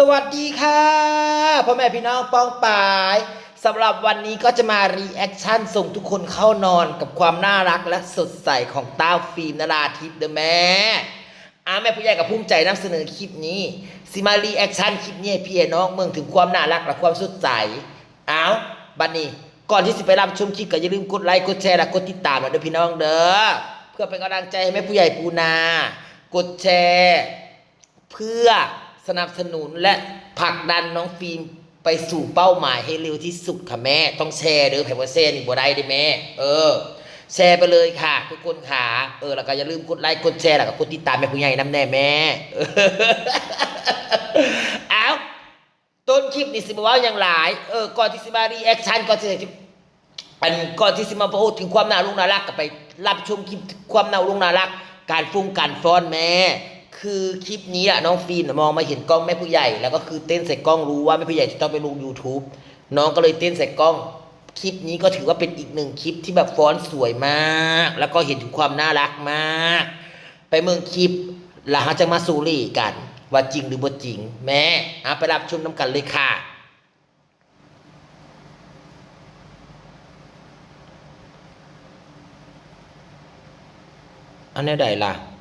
สวัสดีค่ะพ่อแม่พี่น้องป้องปายสำหรับวันนี้ก็จะมารีแอคชั่นส่งทุกคนเข้านอนกับความน่ารักและสดใสของต้าฟิล์มนราทิพย์เด้อแม่อาแม่ผู้ใหญ่กับภูมิใจนำเสนอคลิปนี้สิมารีแอคชั่นคลิปนี้พี่น้องเมืองถึงความน่ารักและความสดใสเอาบัดนี้ก่อนที่สิไปรับชมคลิปก็อย่าลืมกดไลค์กดแชร์และกดติดตามนะเด้อพี่น้องเด้อเพื่อเป็นกำลังใจให้แม่ผู้ใหญ่ปูนา กดแชร์ เพื่อ สนับสนุนและผลักดันน้องฟิล์มไปสู่เป้าหมายให้เร็วที่สุดค่ะแม่ ต้องแชร์เด้อแผ่นว่าแชร์นี่บ่ได้ด้อแม่ เออ แชร์ไปเลยค่ะทุกคนค่ะเออแล้วก็อย่าลืมกดไลค์กดแชร์แล้วก็กดติดตามแม่ผู้ใหญ่น้ำแน่แม่เอาต้นคลิปนี่สิบว่าอย่างหลายเออก่อนที่สิมารีแอคชั่นก่อนที่จะอันก่อนที่สิมาพูดถึงความน่ารุงน่ารักก็ไป รับชมคลิปความน่ารุงน่ารัก การฟุ้งการฟ้อนแม่ คือคลิปนี้อะน้องฟีนมองมาเห็นกล้องแม่ผู้ใหญ่ แล้วก็คือเต้นใส่กล้องรู้ว่าแม่ผู้ใหญ่จะต้องไปลง YouTube น้องก็เลยเต้นใส่กล้อง คลิปนี้ก็ถือว่าเป็นอีกหนึ่งคลิปที่แบบฟ้อนสวยมาก แล้วก็เห็นถึงความน่ารักมาก ไปเมืองคลิปแล้วเราจะมาสูรี่กัน ว่าจริงหรือบ่จริง แม่เอาไปรับชมน้ำกันเลยค่ะอันนี้ใดล่ะ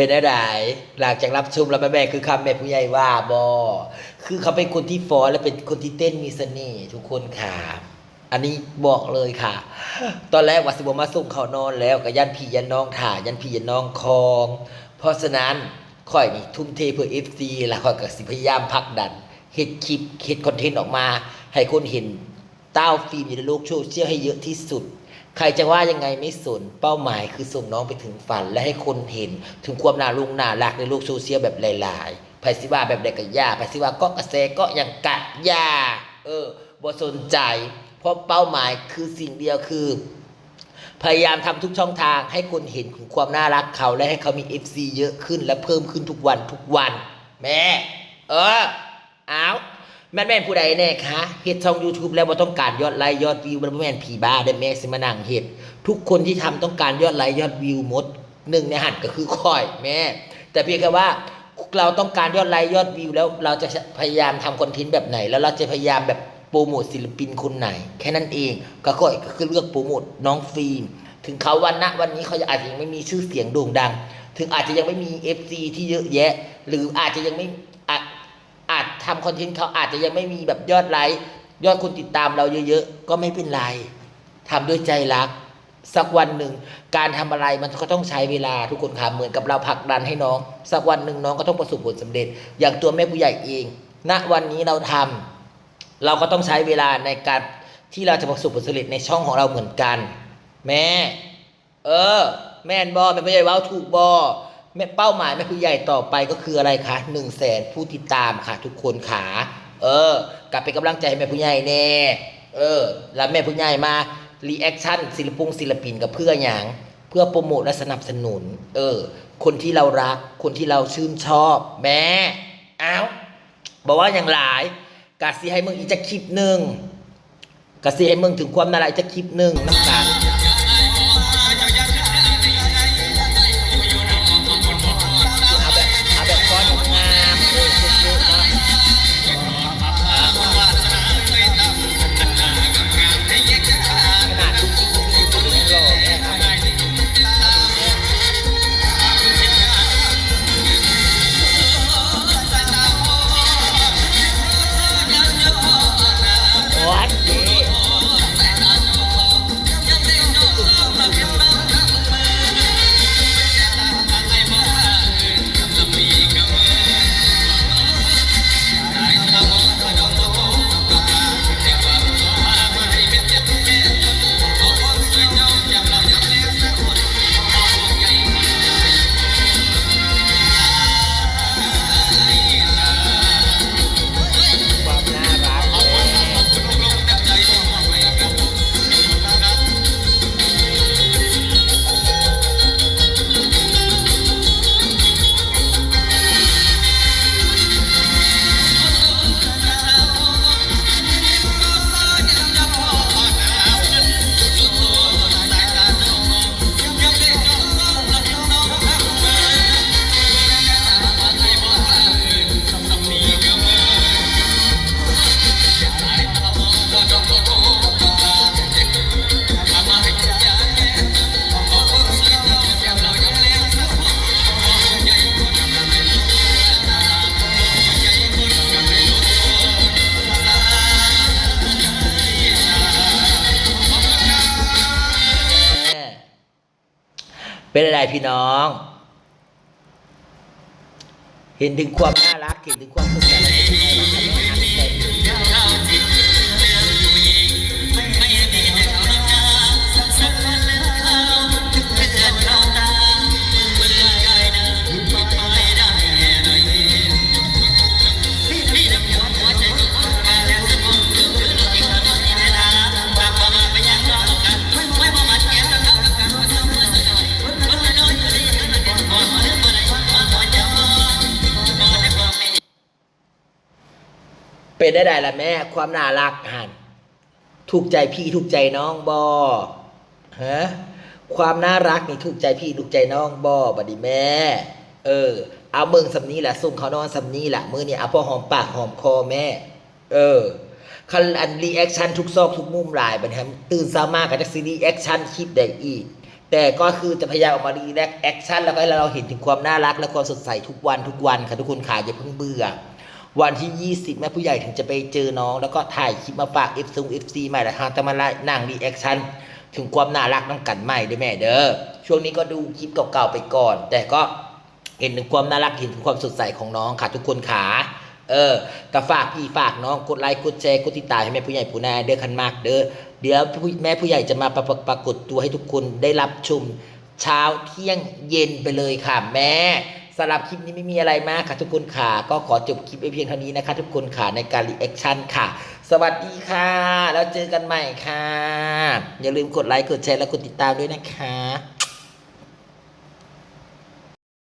เป็นอะไรหลังจากรับชมแล้วแม่แม่คือคำแม่ผู้ใหญ่ว่าบอคือเขาเป็นคนที่ฟ้อนและเป็นคนที่เต้นมีเสน่ห์ทุกคนค่ะอันนี้บอกเลยค่ะ ตอนแรกว่าสิบมาส่งเขานอนแล้วกับยันพี่ยันน้องถ่ายันพี่ยันน้องคอง เพราะฉะนั้นข่อยนี่ทุ่มเทเพื่อเอฟซีและข่อยกับสิพยายามผลักดันเฮ็ดคลิปเฮ็ดคอนเทนต์ออกมา ให้คนเห็นเต้าฟิล์มอยู่ในโลกโซเชียลให้เยอะที่สุด ใครจะว่ายังไงไม่สนเป้าหมายคือส่งน้องไปถึงฝัน และให้คนเห็นถึงความน่ารุงน่ารักในโลกโซเชียลแบบหลายๆไผสิว่าแบบใดก็ย่าไผสิว่าก็กระแสก็ยังกะยาเออบ่สนใจ เพราะเป้าหมายคือสิ่งเดียวคือ พยายามทำทุกช่องทางให้คนเห็นถึงความน่ารักเขาและให้เขามี FC เยอะขึ้นและเพิ่มขึ้นทุกวันทุกวัน แม่ เออเอา แม่นแม่นผู้ใดแน่คะเฮ็ดช่อง YouTube แล้วบ่ต้องการยอดไลค์ยอดวิวมันบ่แม่นผีบ้าได้แม่สิมานั่งเฮ็ดทุกคนที่ทำต้องการยอดไลค์ยอดวิวหมดหนึ่งในหันก็คือค่อยแม่ แต่เพียงแค่ว่าเราต้องการยอดไลค์ยอดวิวแล้วเราจะพยายามทำคอนเทนต์แบบไหน แล้วเราจะพยายามแบบโปรโมทศิลปินคนไหน แค่นั้นเองก็ค่อยก็คือเลือกโปรโมทน้องฟิล์มถึงเขาวันณวันนี้เขาอาจจะยังไม่มีชื่อเสียงโด่งดัง ถึงอาจจะยังไม่มี FC ที่เยอะแยะ หรืออาจจะยังไม่ อาจทำคอนเทนต์เขาอาจจะยังไม่มีแบบยอดไลค์ยอดคนติดตามเราเยอะๆ ก็ไม่เป็นไรทำด้วยใจรัก สักวันหนึ่ง การทำอะไรมันก็ต้องใช้เวลาทุกคนค่ะเหมือนกับเราผลักดันให้น้อง สักวันหนึ่งน้องก็ต้องประสบผลสำเร็จ อย่างตัวแม่ผู้ใหญ่เองณวันนี้เราทำเราก็ต้องใช้เวลาในการที่เราจะประสบผลสำเร็จในช่องของเราเหมือนกัน แม่ เออ แม่นบอแม่ผู้ใหญ่ว้าถูกบอ แม่เป้าหมายแม่ผู้ใหญ่ต่อไปก็คืออะไรคะหนึ่งแสนผู้ติดตามค่ะ ทุกคนขาเออ กลับเป็นกำลังใจให้แม่ผู้ใหญ่แน่เออ แล้วแม่ผู้ใหญ่มารีแอคชั่นศิลปงศิลปินกับเพื่ออย่างเพื่อโปรโมทและสนับสนุน เออ คนที่เรารัก คนที่เราชื่นชอบ แม่เอ้าบอกว่าอย่างหลายกะสิให้มึงอีกจะคลิปหนึ่งกะสิให้มึงถึงความน่ารักจะคลิปหนึ่งน้ำตาลเอา เป็นอะไรพี่น้อง เห็นถึงความน่ารักเห็นถึงความสด เป็นได้ได้ละแม่ ความน่ารักหันถูกใจพี่ถูกใจน้องบอฮะความน่ารักนี่ถูกใจพี่ถูกใจน้องบอบัดดีแม่ เออ เอาเบิ่งสำนี้แหละส่งเขานอนสำนี้แหละมือนี่เอาพอหอมปากหอมคอแม่ เออคันอันรีแอคชั่นทุกซอกทุกมุมหลายบันี้ครับตื่นสามารถกับจะซีรีแอคชั่นคลิปได้อีก แต่ก็คือจะพยายามออกมารีแอคชั่นแล้วก็ให้เราเห็นถึงความน่ารักและความสดใสทุกวันทุกวันค่ะทุกคนขาอย่าเพิ่งเบื่อ วันที่ 20 แม่ผู้ใหญ่ถึงจะไปเจอน้อง แล้วก็ถ่ายคลิปมาฝากเอฟซงเอฟซีใหม่ละฮะจะมาไล่นั่งรีแอคชั่นถึงความน่ารักน้ำกันใหม่ด้วยแม่เด้อช่วงนี้ก็ดูคลิปเก่าๆไปก่อน แต่ก็เห็นถึงความน่ารักเห็นถึงความสดใสของน้องค่ะทุกคนขาเออก็ฝากพี่ฝากน้องกดไลค์กดแชร์กดติดตามให้แม่ผู้ใหญ่ผู้นาเด้อคันมากเด้อเดี๋ยวแม่ผู้ใหญ่จะมาปรากฏปรากฏตัวให้ทุกคนได้รับชมเช้าเที่ยงเย็นไปเลยค่ะแม่ สำหรับคลิปนี้ไม่มีอะไรมากค่ะทุกคนค่ะก็ขอจบคลิปไปเพียงเท่านี้นะคะ ทุกคนค่ะในการรีแอคชั่นค่ะ สวัสดีค่ะ แล้วเจอกันใหม่ค่ะ อย่าลืมกดไลค์กดแชร์และกดติดตามด้วยนะคะ